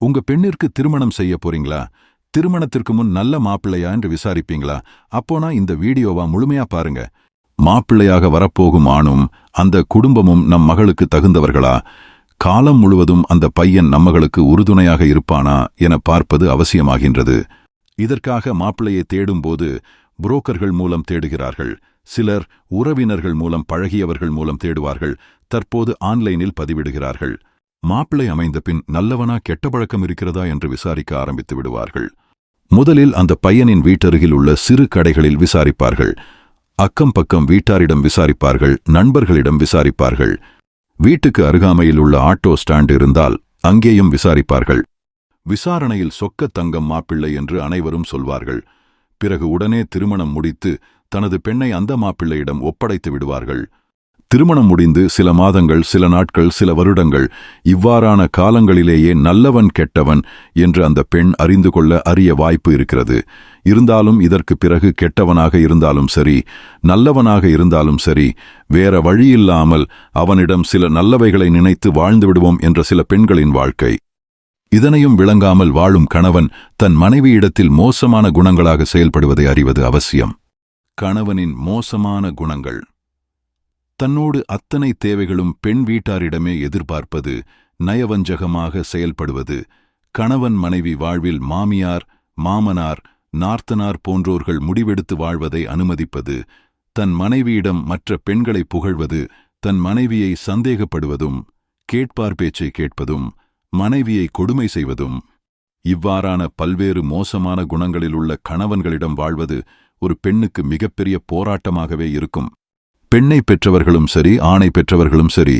உங்க பெண்ணிற்கு திருமணம் செய்ய போறீங்களா? திருமணத்திற்கு முன் நல்ல மாப்பிள்ளையா என்று விசாரிப்பீங்களா? அப்போனா இந்த வீடியோவா முழுமையா பாருங்க. மாப்பிள்ளையாக வரப்போகும் ஆணும் அந்த குடும்பமும் நம் மகளுக்கு தகுந்தவர்களா? காலம் முழுவதும் அந்த பையன் நம்மகளுக்கு உறுதுணையாக இருப்பானா என பார்ப்பது அவசியமாகின்றது. இதற்காக மாப்பிள்ளையை தேடும்போது புரோக்கர்கள் மூலம் தேடுகிறார்கள். சிலர் உறவினர்கள் மூலம் பழகியவர்கள் மூலம் தேடுவார்கள். தற்போது ஆன்லைனில் பதிவிடுகிறார்கள். மாப்பிள்ளை அமைந்த பின் நல்லவனா கெட்ட பழக்கம் இருக்கிறதா என்று விசாரிக்க ஆரம்பித்து விடுவார்கள். முதலில் அந்த பையனின் வீட்டருகில் உள்ள சிறு கடைகளில் விசாரிப்பார்கள். அக்கம் பக்கம் வீட்டாரிடம் விசாரிப்பார்கள் நண்பர்களிடம் விசாரிப்பார்கள். வீட்டுக்கு அருகாமையில் உள்ள ஆட்டோ ஸ்டாண்ட் இருந்தால் அங்கேயும் விசாரிப்பார்கள். விசாரணையில் சொக்க தங்கம் மாப்பிள்ளை என்று அனைவரும் சொல்வார்கள். பிறகு உடனே திருமணம் முடித்து தனது பெண்ணை அந்த மாப்பிள்ளையிடம் ஒப்படைத்து விடுவார்கள். திருமணம் முடிந்து சில மாதங்கள் சில நாட்கள் சில வருடங்கள் இவ்வாறான காலங்களிலேயே நல்லவன் கெட்டவன் என்று அந்த பெண் அறிந்து கொள்ள அரிய வாய்ப்பு இருக்கிறது. இருந்தாலும் இதற்கு பிறகு கெட்டவனாக இருந்தாலும் சரி நல்லவனாக இருந்தாலும் சரி வேற வழியில்லாமல் அவனிடம் சில நல்லவைகளை நினைத்து வாழ்ந்து விடுவோம் என்ற சில பெண்களின் வாழ்க்கை. இதனையும் விளங்காமல் வாழும் கணவன் தன் மனைவியிடத்தில் மோசமான குணங்களாக செயல்படுவதை அறிவது அவசியம். கணவனின் மோசமான குணங்கள். தன்னோடு அத்தனை தேவைகளும் பெண் வீட்டாரிடமே எதிர்பார்ப்பது நயவஞ்சகமாக செயல்படுவது. கணவன் மனைவி வாழ்வில் மாமியார் மாமனார் நார்த்தனார் போன்றோர்கள் முடிவெடுத்து வாழ்வதை அனுமதிப்பது. தன் மனைவியிடம் மற்ற பெண்களை புகழ்வது தன் மனைவியை சந்தேகப்படுவதும் கேட்பார் பேச்சை கேட்பதும் மனைவியை கொடுமை செய்வதும். இவ்வாறான பல்வேறு மோசமான குணங்களில் உள்ள கணவன்களிடம் வாழ்வது ஒரு பெண்ணுக்கு மிகப்பெரிய போராட்டமாகவே இருக்கும். பெண்ணை பெற்றவர்களும் சரி ஆணை பெற்றவர்களும் சரி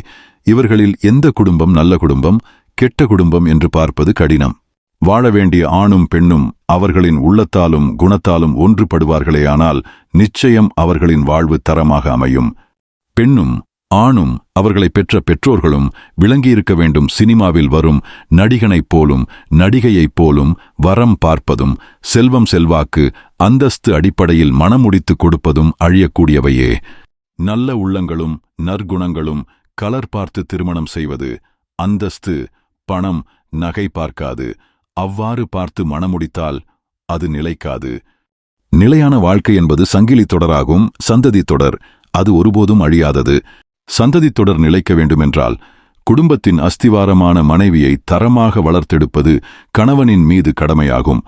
இவர்களில் எந்த குடும்பம் நல்ல குடும்பம் கெட்ட குடும்பம் என்று பார்ப்பது கடினம். வாழ வேண்டிய ஆணும் பெண்ணும் அவர்களின் உள்ளத்தாலும் குணத்தாலும் ஒன்றுபடுவார்களேயானால் நிச்சயம் அவர்களின் வாழ்வு தரமாக அமையும். பெண்ணும் ஆணும் அவர்களை பெற்ற பெற்றோர்களும் விளங்கியிருக்க வேண்டும் சினிமாவில் வரும் நடிகனைப் போலும் நடிகையைப் போலும் வரம் பார்ப்பதும் செல்வம் செல்வாக்கு அந்தஸ்து அடிப்படையில் மனமுடித்துக் கொடுப்பதும் அழியக்கூடியவையே. நல்ல உள்ளங்களும் நற்குணங்களும் கலர் பார்த்து திருமணம் செய்வது அந்தஸ்து பணம் நகை பார்க்காது. அவ்வாறு பார்த்து மணமுடித்தால் அது நிலைக்காது. நிலையான வாழ்க்கை என்பது சங்கிலி தொடராகும் சந்ததி தொடர். அது ஒருபோதும் அழியாதது. சந்ததி தொடர் நிலைக்க வேண்டுமென்றால் குடும்பத்தின் அஸ்திவாரமான மனைவியை தரமாக வளர்த்தெடுப்பது கணவனின் மீது கடமையாகும்.